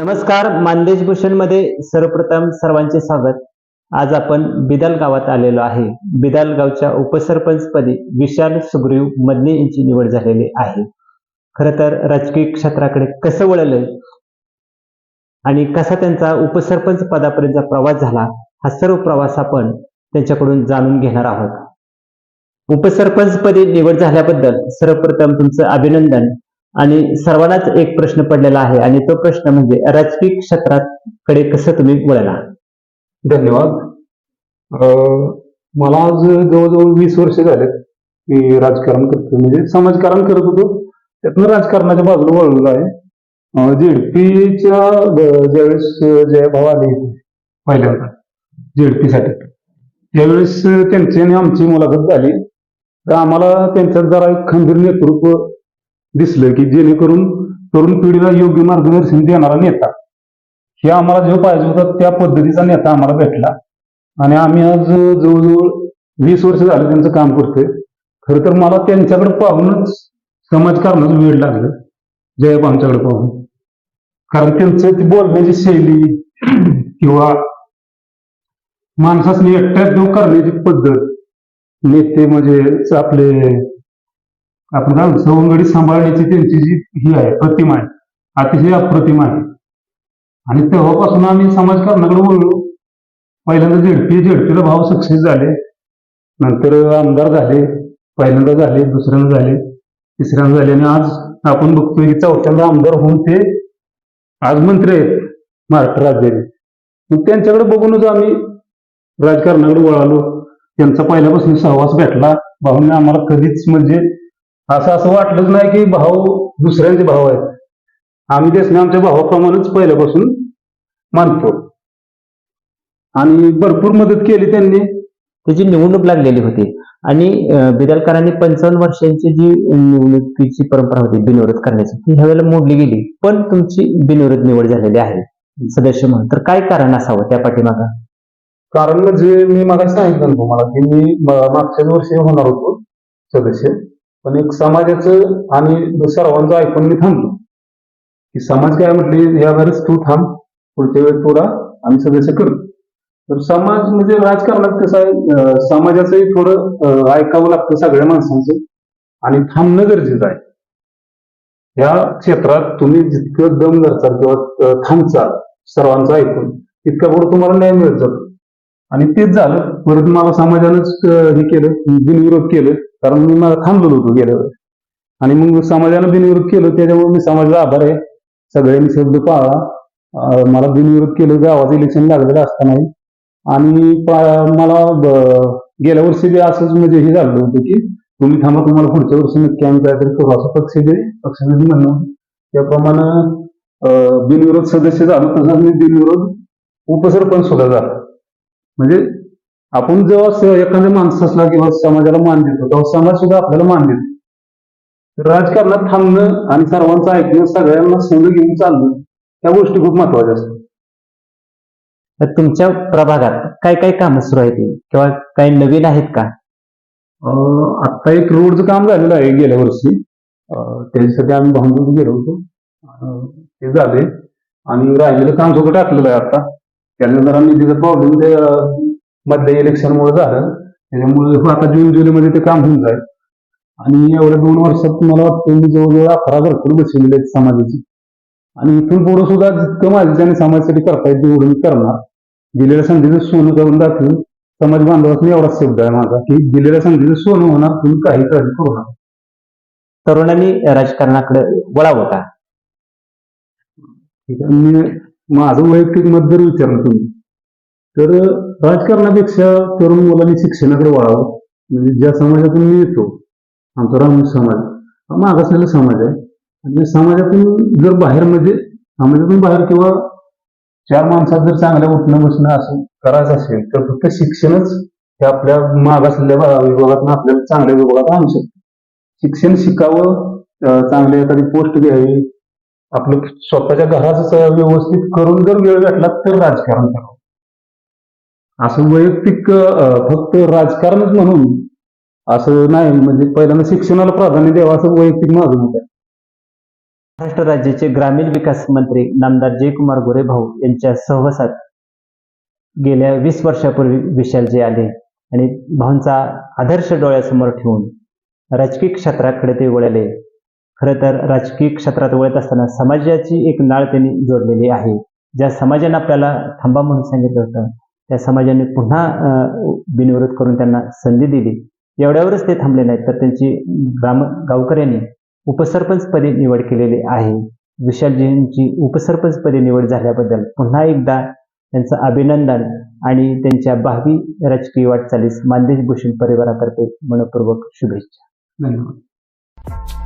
नमस्कार मानदेश भूषणमध्ये सर्वप्रथम सर्वांचे स्वागत. आज आपण बिदाल गावात आलेलो आहे. बिदाल गावच्या उपसरपंचपदी विशाल सुग्रीव मदने यांची निवड झालेली आहे. खर तर राजकीय क्षेत्राकडे कसं वळलं आणि कसा त्यांचा उपसरपंच पदापर्यंतचा प्रवास झाला हा सर्व प्रवास आपण त्यांच्याकडून जाणून घेणार आहोत. उपसरपंचपदी निवड झाल्याबद्दल सर्वप्रथम तुमचं अभिनंदन. आणि सर्वांनाच एक प्रश्न पडलेला आहे आणि तो प्रश्न म्हणजे राजकीय क्षेत्राकडे कसं तुम्ही वळला? धन्यवाद. अं, मला आज जवळजवळ वीस वर्ष झालेत मी राजकारण करतो म्हणजे समाजकारण करत होतो. त्यातनं राजकारणाच्या बाजूला वळलेलो आहे. झेडपीच्या ज्यावेळेस जयभाव आले इथे पहिल्यांदा झेडपी साठी त्यावेळेस त्यांची आणि आमची मुलाखत झाली. तर आम्हाला त्यांच्यात जरा एक खंबीर नेतृत्व दिसलं की जेणेकरून तरुण पिढीला योग्य मार्गदर्शन देणारा नेता. हे आम्हाला जो पाहिजे होता त्या पद्धतीचा नेता आम्हाला भेटला. आणि आम्ही आज जवळजवळ वीस वर्ष झालं त्यांचं काम करतोय. खरं तर मला त्यांच्याकडे पाहूनच समाजकारणाचं वेळ लागलं. जयब आमच्याकडे पाहून. कारण त्यांचं ती बोलण्याची शैली किंवा माणसासनी एकट्यात देऊ करण्याची पद्धत नेते म्हणजे आपले आपण काय सवंगडी सांभाळण्याची त्यांची जी ही आहे प्रतिमा आहे अतिशय अप्रतिम आहे. आणि तेव्हापासून आम्ही समाजकारणाकडे बोललो. पहिल्यांदा झेडपी झेडपीला भाव सक्सेस झाले. नंतर आमदार झाले पहिल्यांदा झाले दुसऱ्यांदा झाले तिसऱ्यांदा झाले. आणि आज आपण बघतोय की चौथ्यांदा आमदार होऊन ते आज मंत्री आहेत महाराष्ट्र राज्याने मग त्यांच्याकडे बघूनच आम्ही राजकारणाकडे वळालो. त्यांचा पहिल्यापासून सहवास भेटला. भाऊने आम्हाला कधीच म्हणजे असं असं वाटलंच नाही की भाऊ दुसऱ्यांचे भाऊ आहेत. आम्ही त्यासने आमच्या भावाप्रमाणेच पहिल्यापासून मानतो. आणि भरपूर मदत केली त्यांनी. त्याची निवडणूक लागलेली होती. आणि बिदालकरांनी पंचावन्न वर्षांची जी निवडणुकीची परंपरा होती बिनविरोध करण्याची ती ह्यावेळेला मोडली गेली. पण तुमची बिनविरोध निवड झालेली आहे सदस्य म्हणून. तर काय कारण असावं त्या पाठीमागं? कारण म्हणजे मी मला सांगितलं तुम्हाला की मी म- मागच्याच वर्षी होणार होतो सदस्य. पण एक समाजाचं आणि सर्वांचं ऐकून मी थांबलो. की समाज काय म्हटले या वेळेस तू थांब पुढच्या वेळेस तुला आम्ही सदस्य करू. तर समाज म्हणजे राजकारणात कसं आहे समाजाचंही थोडं ऐकावं लागतं सगळ्या माणसांचं आणि थांबणं गरजेचं आहे. या क्षेत्रात तुम्ही जितकं दम धरचाल किंवा थांबचाल सर्वांचं ऐकून तितका पुढे तुम्हाला न्याय मिळत जातो. आणि तेच झालं. परत मला समाजानंच हे केलं बिनविरोध केलं. कारण मी मला थांबलेलो होतो गेल्या वेळेस आणि मग समाजानं बिनविरोध केलं त्याच्यामुळे मी समाजाला आभार आहे. सगळ्यांनी शब्द पाळला. मला बिनविरोध केलं गावाचं इलेक्शन लागलेलं असतानाही. आणि मला गेल्या वर्षी बी असंच म्हणजे हे झालं होतं की तुम्ही थांबा तुम्हाला पुढच्या वर्षी नक्की आम्ही काहीतरी करू असं पक्ष पक्षाचं म्हणणं. होतं. त्याप्रमाणे बिनविरोध सदस्य झालो तसंच मी बिनविरोध उपसरपंच सुद्धा झाला. म्हणजे आपण जेव्हा एखाद्या माणसाला किंवा समाजाला मान देतो तेव्हा समाज सुद्धा आपल्याला मान देतो. तर राजकारणात थांबणं आणि सर्वांचं ऐकणं सगळ्यांना संघ घेऊन चालणं त्या गोष्टी खूप महत्त्वाच्या असतात. तुमच्या प्रभागात काय काय कामं सुरू आहेत? किंवा काही नवीन आहेत का? अं, आता एक रोडचं काम झालेलं आहे गेल्या वर्षी. त्याच्यासाठी आम्ही भांडून गेलो होतो. ते झाले. आणि राहिलेलं काम सगळं टाकलेलं आहे आता त्याने जरा निधीचा प्रॉब्लेम ते मध्य इलेक्शनमुळे झालं. त्याच्यामुळे आता जून जुलैमध्ये ते काम होऊन जाईल. आणि एवढ्या दोन वर्षात मला वाटतं मी जवळजवळ अकरा घरकुल बसवलेले आहेत समाजाची. आणि इथून पुढे सुद्धा जितकं माझ्या त्याने समाजासाठी करता येईल तेवढं मी करणार. दिलेल्या संधीचं सोनं करून दाखवून समाज बांधवांनी एवढाच शब्द आहे माझा की दिलेल्या संधीचं सोनं होणार तुम्ही काही काळजी करू नका. तरुणांनी राजकारणाकडे वळावं का? मी माझं वैयक्तिक मत जर विचारलं तुम्ही तर राजकारणापेक्षा तरुण मुलांनी शिक्षणाकडे वळावं म्हणजे ज्या समाजातून मी येतो आमचा राम समाज हा मागासलेला समाज आहे. आणि समाजातून जर बाहेर म्हणजे समाजातून बाहेर किंवा चार माणसात जर चांगल्या उठणं बसणं असं करायचं असेल तर फक्त शिक्षणच हे आपल्या मागासलेल्या विभागातून आपल्याला चांगल्या विभागात आणू शकतो. शिक्षण शिकावं चांगली एखादी पोस्ट घ्यावी. आपलं स्वतःच्या घराच व्यवस्थित करून जर वेळ भेटला तर राजकारण करावं. असं वैयक्तिक फक्त राजकारणच म्हणून असं नाही म्हणजे पहिल्यांदा शिक्षणाला प्राधान्य द्यावं असं वैयक्तिक माझं मत महाराष्ट्र राज्याचे ग्रामीण विकास मंत्री नामदार जयकुमार गोरे भाऊ यांच्या सहवासात गेल्या वीस वर्षापूर्वी विशालजी आले आणि भाऊंचा आदर्श डोळ्यासमोर ठेवून राजकीय क्षेत्राकडे ते वळले. खरं तर राजकीय क्षेत्रात वळत असताना समाजाची एक नाळ त्यांनी जोडलेली आहे. ज्या समाजाने आपल्याला थांबा म्हणून सांगितलं होतं त्या समाजाने पुन्हा बिनविरोध करून त्यांना संधी दिली. एवढ्यावरच ते थांबले नाहीत तर त्यांची ग्राम गावकऱ्यांनी उपसरपंचपदी निवड केलेली आहे. विशालजींची उपसरपंचपदी निवड झाल्याबद्दल पुन्हा एकदा त्यांचं अभिनंदन आणि त्यांच्या भावी राजकीय वाटचालीस मानदेश भूषण परिवारातर्फे मनपूर्वक शुभेच्छा. धन्यवाद.